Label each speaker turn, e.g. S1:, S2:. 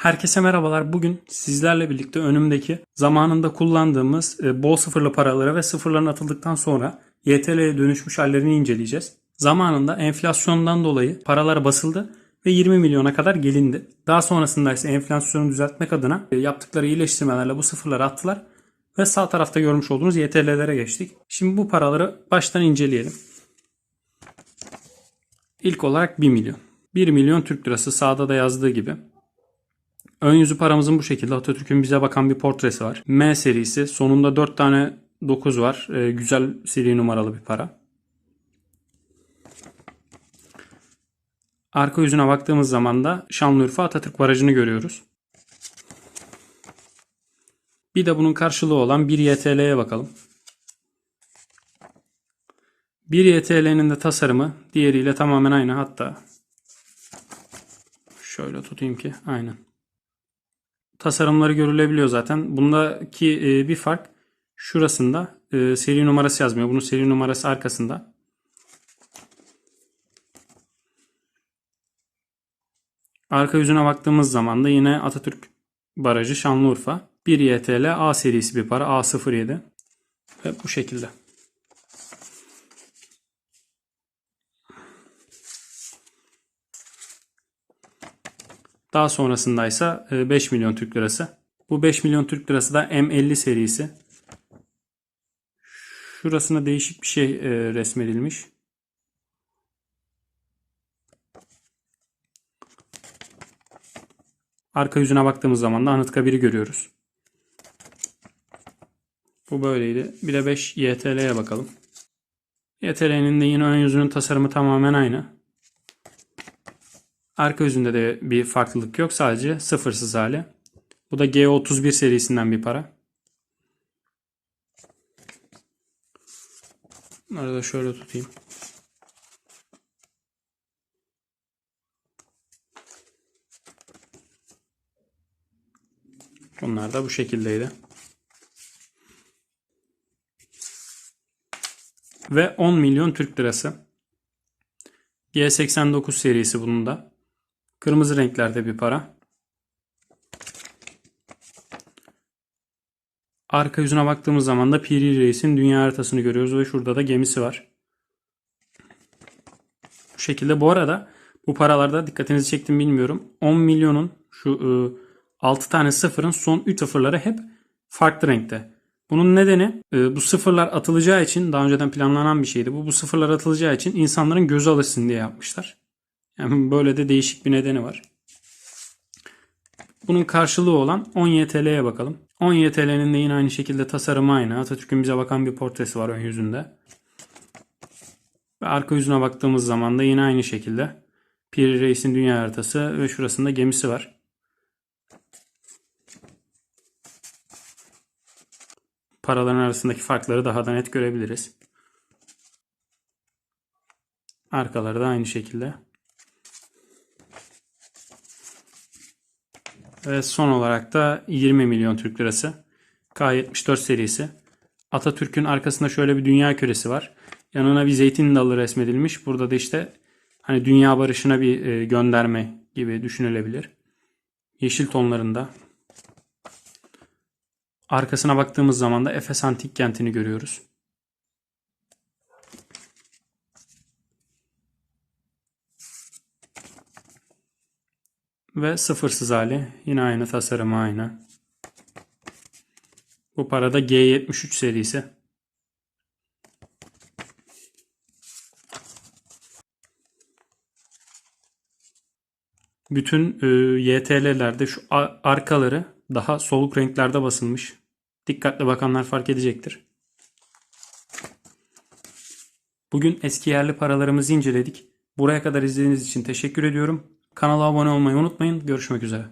S1: Herkese merhabalar. Bugün sizlerle birlikte önümdeki zamanında kullandığımız e, bol sıfırlı paraları ve sıfırların atıldıktan sonra YTL'ye dönüşmüş hallerini inceleyeceğiz. Zamanında enflasyondan dolayı paralar basıldı ve 20 milyona kadar gelindi. Daha sonrasında ise enflasyonu düzeltmek adına e, yaptıkları iyileştirmelerle bu sıfırları attılar ve sağ tarafta görmüş olduğunuz YTL'lere geçtik. Şimdi bu paraları baştan inceleyelim. İlk olarak 1 milyon. 1 milyon Türk lirası sağda da yazdığı gibi. Ön yüzü paramızın bu şekilde. Atatürk'ün bize bakan bir portresi var. M serisi. Sonunda 4 tane 9 var. Ee, güzel seri numaralı bir para. Arka yüzüne baktığımız zaman da Şanlıurfa Atatürk Barajı'nı görüyoruz. Bir de bunun karşılığı olan 1 YTL'ye bakalım. 1 YTL'nin de tasarımı diğeriyle tamamen aynı. Hatta şöyle tutayım ki aynen tasarımları görülebiliyor zaten. Bundaki e, bir fark şurasında e, seri numarası yazmıyor. Bunun seri numarası arkasında. Arka yüzüne baktığımız zaman da yine Atatürk Barajı Şanlıurfa. 1 YTL A serisi bir para. A07. Ve bu şekilde. Daha sonrasında ise 5 milyon Türk lirası. Bu 5 milyon Türk lirası da M50 serisi. Şurasına değişik bir şey e, resmedilmiş. Arka yüzüne baktığımız zaman da Anıtkabir'i görüyoruz. Bu böyleydi. Bir de 5 YTL'ye bakalım. YTL'nin de yine ön yüzünün tasarımı tamamen aynı. Arka yüzünde de bir farklılık yok. Sadece sıfırsız hali. Bu da G31 serisinden bir para. Bunları da şöyle tutayım. Bunlar da bu şekildeydi. Ve 10 milyon Türk lirası. G89 serisi bunun da. Kırmızı renklerde bir para. Arka yüzüne baktığımız zaman da Piri Reis'in dünya haritasını görüyoruz ve şurada da gemisi var. Bu şekilde bu arada bu paralarda dikkatinizi çektim bilmiyorum. 10 milyonun şu ıı, 6 tane sıfırın son 3 sıfırları hep farklı renkte. Bunun nedeni ıı, bu sıfırlar atılacağı için daha önceden planlanan bir şeydi. Bu bu sıfırlar atılacağı için insanların gözü alışsın diye yapmışlar. Yani böyle de değişik bir nedeni var. Bunun karşılığı olan 10 YTL'ye bakalım. 10 YTL'nin de yine aynı şekilde tasarımı aynı. Atatürk'ün bize bakan bir portresi var ön yüzünde. Ve arka yüzüne baktığımız zaman da yine aynı şekilde. Piri Reis'in dünya haritası ve şurasında gemisi var. Paraların arasındaki farkları daha da net görebiliriz. Arkaları da aynı şekilde. Ve son olarak da 20 milyon Türk lirası. K74 serisi. Atatürk'ün arkasında şöyle bir dünya küresi var. Yanına bir zeytin dalı resmedilmiş. Burada da işte hani dünya barışına bir e, gönderme gibi düşünülebilir. Yeşil tonlarında. Arkasına baktığımız zaman da Efes Antik Kenti'ni görüyoruz. Ve sıfırsız hali. Yine aynı tasarımı aynı. Bu parada G73 serisi. Bütün e, YTL'lerde şu arkaları daha soluk renklerde basılmış. Dikkatli bakanlar fark edecektir. Bugün eski yerli paralarımızı inceledik. Buraya kadar izlediğiniz için teşekkür ediyorum. Kanala abone olmayı unutmayın. Görüşmek üzere.